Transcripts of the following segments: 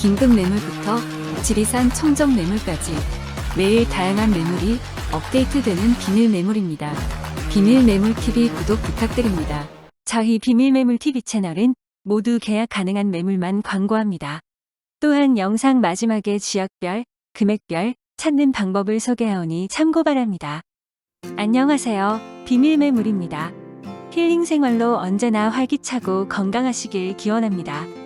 긴급 매물부터 지리산 청정 매물까지 매일 다양한 매물이 업데이트되는 비밀 매물입니다. 비밀 매물 TV 구독 부탁드립니다. 저희 비밀매물TV 채널은 모두 계약 가능한 매물만 광고합니다. 또한 영상 마지막에 지역별, 금액별 찾는 방법을 소개하오니 참고 바랍니다. 안녕하세요. 비밀매물입니다. 힐링 생활로 언제나 활기차고 건강하시길 기원합니다.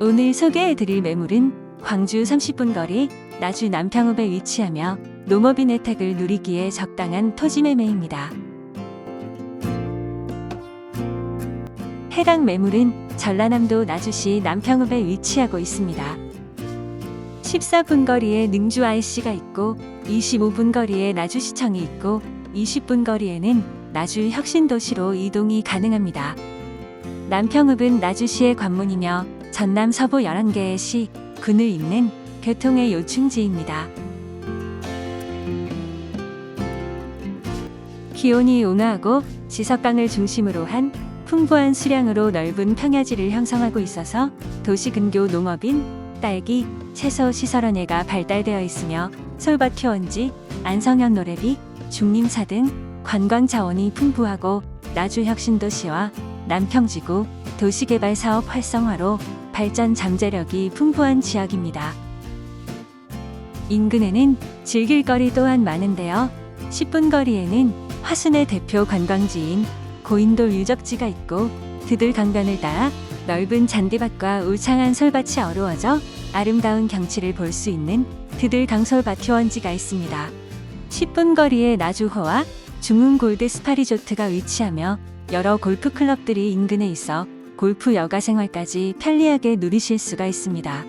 오늘 소개해드릴 매물은 광주 30분 거리 나주 남평읍에 위치하며 농업인 혜택을 누리기에 적당한 토지 매매입니다. 해당 매물은 전라남도 나주시 남평읍에 위치하고 있습니다. 14분 거리에 능주 IC가 있고 25분 거리에 나주시청이 있고 20분 거리에는 나주 혁신도시로 이동이 가능합니다. 남평읍은 나주시의 관문이며 전남 서부 11개의 시, 군을 잇는 교통의 요충지입니다. 기온이 온화하고 지석강을 중심으로 한 풍부한 수량으로 넓은 평야지를 형성하고 있어서 도시 근교 농업인, 딸기, 채소 시설원예가 발달되어 있으며 솔밭 휴원지, 안성현 노래비, 중림사 등 관광 자원이 풍부하고 나주 혁신도시와 남평지구 도시개발 사업 활성화로 발전 잠재력이 풍부한 지역입니다. 인근에는 즐길 거리 또한 많은데요. 10분 거리에는 화순의 대표 관광지인 고인돌 유적지가 있고 드들 강변을 따라 넓은 잔디밭과 울창한 솔밭이 어우러져 아름다운 경치를 볼 수 있는 드들 강솔밭 휴원지가 있습니다. 10분 거리에 나주호와 중흥 골드 스파리조트가 위치하며 여러 골프 클럽들이 인근에 있어 골프 여가 생활까지 편리하게 누리실 수가 있습니다.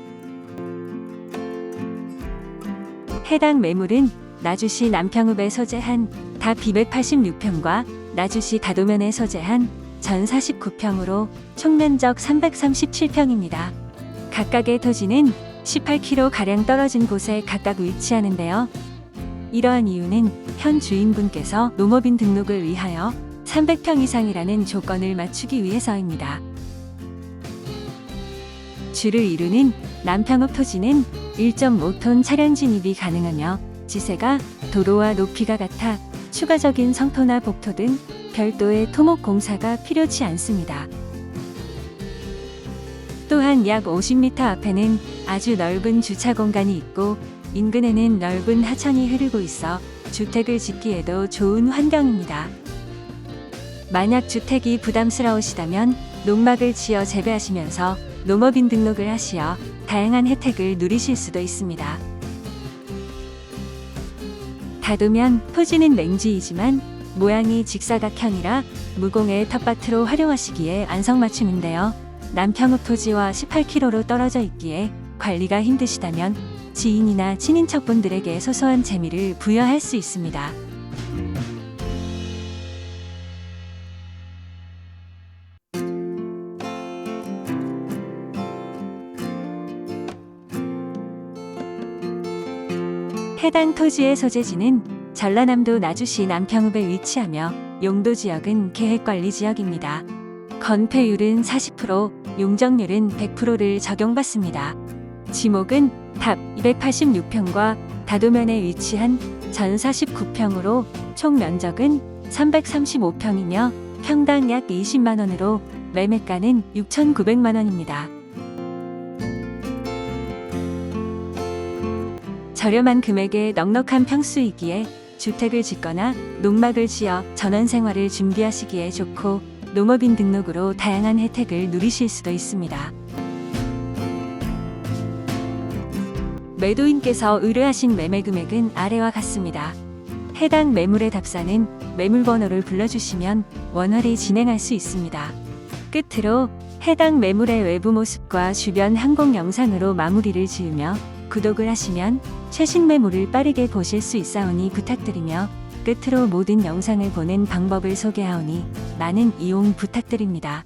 해당 매물은 나주시 남평읍에 소재한 다 286평과 나주시 다도면에 소재한 전 49평으로 총면적 337평입니다. 각각의 토지는 18km 가량 떨어진 곳에 각각 위치하는데요. 이러한 이유는 현 주인분께서 농업인 등록을 위하여 300평 이상이라는 조건을 맞추기 위해서입니다. 주를 이루는 남평읍 토지는 1.5톤 차량 진입이 가능하며 지세가 도로와 높이가 같아 추가적인 성토나 복토 등 별도의 토목 공사가 필요치 않습니다. 또한 약 50m 앞에는 아주 넓은 주차 공간이 있고 인근에는 넓은 하천이 흐르고 있어 주택을 짓기에도 좋은 환경입니다. 만약 주택이 부담스러우시다면 농막을 지어 재배하시면서 농업인 등록을 하시어 다양한 혜택을 누리실 수도 있습니다. 다두면 토지는 냉지이지만 모양이 직사각형이라 무공의 텃밭으로 활용하시기에 안성맞춤인데요. 남평읍 토지와 18km로 떨어져 있기에 관리가 힘드시다면 지인이나 친인척분들에게 소소한 재미를 부여할 수 있습니다. 해당 토지의 소재지는 전라남도 나주시 남평읍에 위치하며 용도 지역은 계획관리 지역입니다. 건폐율은 40%, 용적률은 100%를 적용받습니다. 지목은 답 286평과 다도면에 위치한 전 49평으로 총 면적은 335평이며 평당 약 20만 원으로 매매가는 6,900만 원입니다. 저렴한 금액에 넉넉한 평수이기에 주택을 짓거나 농막을 지어 전원 생활을 준비하시기에 좋고 농업인 등록으로 다양한 혜택을 누리실 수도 있습니다. 매도인께서 의뢰하신 매매 금액은 아래와 같습니다. 해당 매물의 답사는 매물 번호를 불러주시면 원활히 진행할 수 있습니다. 끝으로 해당 매물의 외부 모습과 주변 항공 영상으로 마무리를 지으며 구독을 하시면 최신 매물을 빠르게 보실 수 있사오니 부탁드리며 끝으로 모든 영상을 보는 방법을 소개하오니 많은 이용 부탁드립니다.